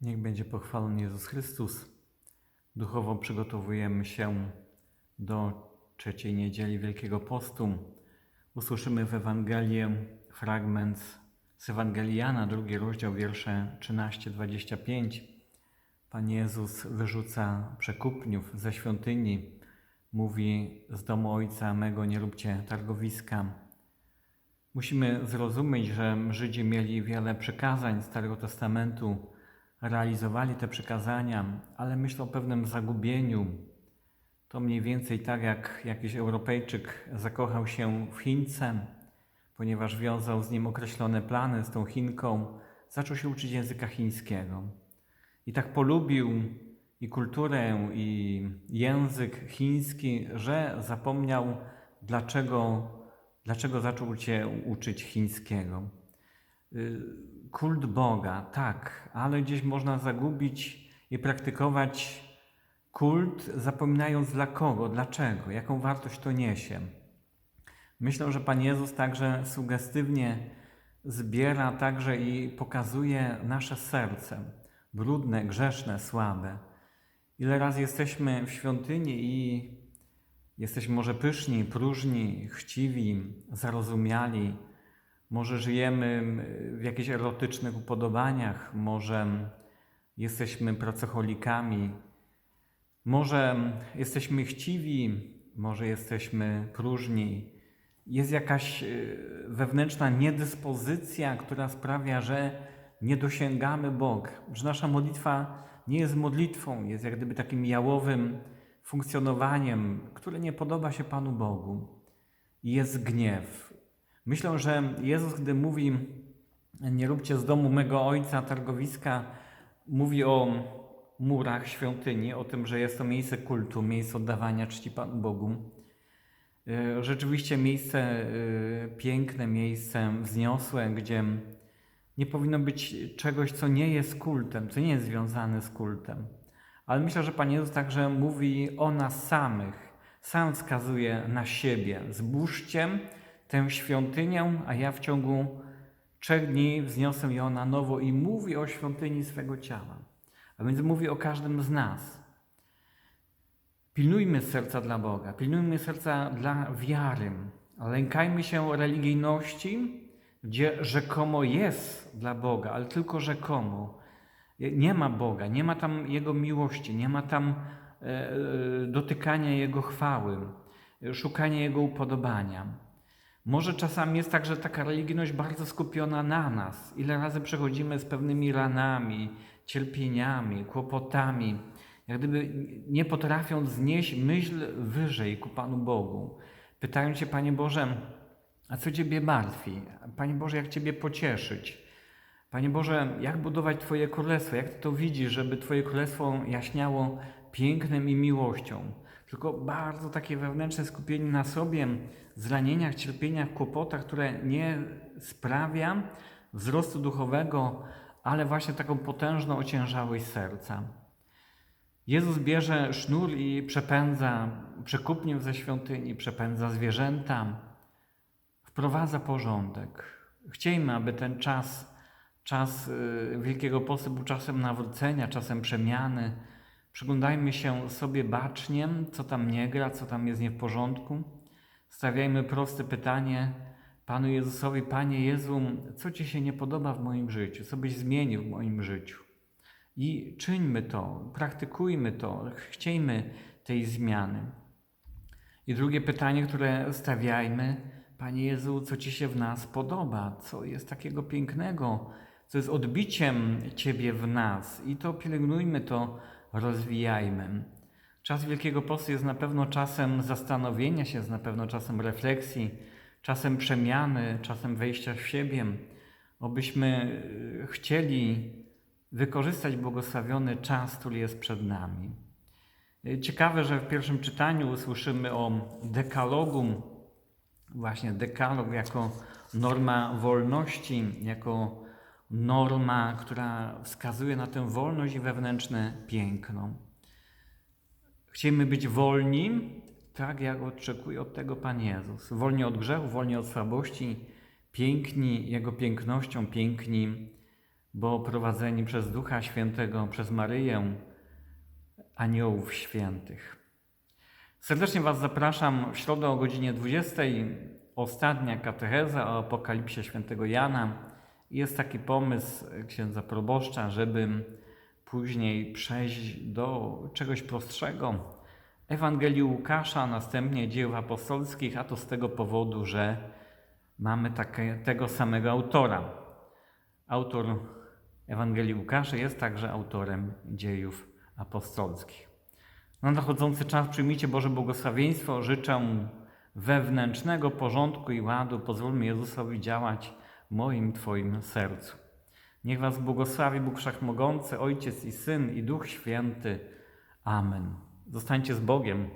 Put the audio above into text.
Niech będzie pochwalony Jezus Chrystus. Duchowo przygotowujemy się do trzeciej niedzieli Wielkiego Postu. Usłyszymy w Ewangelię fragment z Ewangelii Jana, drugi rozdział, wiersze 13-25. Pan Jezus wyrzuca przekupniów ze świątyni. Mówi z domu Ojca mego nie róbcie targowiska. Musimy zrozumieć, że Żydzi mieli wiele przekazań Starego Testamentu, realizowali te przekazania, ale myślę o pewnym zagubieniu. To mniej więcej tak, jak jakiś Europejczyk zakochał się w Chińce, ponieważ wiązał z nim określone plany, z tą Chinką, zaczął się uczyć języka chińskiego. I tak polubił i kulturę, i język chiński, że zapomniał, dlaczego, dlaczego zaczął się uczyć chińskiego. Y, Kult Boga, tak, ale gdzieś można zagubić i praktykować kult, zapominając dla kogo, dlaczego, jaką wartość to niesie. Myślę, że Pan Jezus także sugestywnie zbiera także i pokazuje nasze serce, brudne, grzeszne, słabe. Ile razy jesteśmy w świątyni i jesteśmy może pyszni, próżni, chciwi, zarozumiali, może żyjemy w jakichś erotycznych upodobaniach, może jesteśmy pracocholikami, może jesteśmy chciwi, może jesteśmy próżni. Jest jakaś y, wewnętrzna niedyspozycja, która sprawia, że nie dosięgamy Boga, że nasza modlitwa nie jest modlitwą, jest jak gdyby takim jałowym funkcjonowaniem, które nie podoba się Panu Bogu. Jest gniew. Myślę, że Jezus, gdy mówi, nie róbcie z domu mego ojca targowiska, mówi o murach świątyni, o tym, że jest to miejsce kultu, miejsce oddawania czci Panu Bogu. Y, Rzeczywiście miejsce y, piękne, miejsce wzniosłe, gdzie nie powinno być czegoś, co nie jest kultem, co nie jest związane z kultem. Ale myślę, że Pan Jezus także mówi o nas samych. Sam wskazuje na siebie. Zbóżcie tę świątynię, a ja w ciągu trzech dni wzniosę ją na nowo i mówi o świątyni swego ciała. A więc mówi o każdym z nas. Pilnujmy serca dla Boga, pilnujmy serca dla wiary. Lękajmy się religijności, gdzie rzekomo jest dla Boga, ale tylko rzekomo. Nie ma Boga, nie ma tam Jego miłości, nie ma tam e, e, dotykania Jego chwały, szukania Jego upodobania. Może czasami jest tak, że taka religijność bardzo skupiona na nas. Ile razy przechodzimy z pewnymi ranami, cierpieniami, kłopotami, jak gdyby nie potrafiąc znieść myśl wyżej ku Panu Bogu. Pytają się, Panie Boże, a co Ciebie martwi? Panie Boże, jak Ciebie pocieszyć? Panie Boże, jak budować Twoje królestwo? Jak Ty to widzisz, żeby Twoje królestwo jaśniało pięknem i miłością? Tylko bardzo takie wewnętrzne skupienie na sobie, zranieniach, cierpieniach, kłopotach, które nie sprawia wzrostu duchowego, ale właśnie taką potężną ociężałość serca. Jezus bierze sznur i przepędza przekupnię ze świątyni, przepędza zwierzęta, wprowadza porządek. Chciejmy, aby ten czas, czas y, Wielkiego Postu był czasem nawrócenia, czasem przemiany. Przyglądajmy się sobie bacznie, co tam nie gra, co tam jest nie w porządku. Stawiajmy proste pytanie Panu Jezusowi, Panie Jezu, co Ci się nie podoba w moim życiu, co byś zmienił w moim życiu. I czyńmy to, praktykujmy to, chciejmy tej zmiany. I drugie pytanie, które stawiajmy, Panie Jezu, co Ci się w nas podoba, co jest takiego pięknego, co jest odbiciem Ciebie w nas. I to pielęgnujmy, to rozwijajmy. Czas Wielkiego Postu jest na pewno czasem zastanowienia się, jest na pewno czasem refleksji, czasem przemiany, czasem wejścia w siebie. Obyśmy e, chcieli wykorzystać błogosławiony czas, który jest przed nami. Ciekawe, że w pierwszym czytaniu usłyszymy o dekalogum, właśnie dekalog jako norma wolności, jako norma, która wskazuje na tę wolność i wewnętrzne piękno. Chcielibyśmy być wolni, tak jak oczekuje od tego Pan Jezus. Wolni od grzechu, wolni od słabości, piękni Jego pięknością, piękni bo prowadzeni przez Ducha Świętego, przez Maryję, aniołów świętych. Serdecznie Was zapraszam w środę o godzinie 20. Ostatnia katecheza o apokalipsie świętego Jana. Jest taki pomysł księdza proboszcza, żeby później przejść do czegoś prostszego. Ewangelii Łukasza, następnie dzieł apostolskich, a to z tego powodu, że mamy takie, tego samego autora. Autor Ewangelii Łukasza jest także autorem dziejów apostolskich. Na nadchodzący czas przyjmijcie Boże błogosławieństwo. Życzę wewnętrznego porządku i ładu. Pozwólmy Jezusowi działać moim, Twoim sercu. Niech Was błogosławi Bóg Wszechmogący, Ojciec i Syn i Duch Święty. Amen. Zostańcie z Bogiem.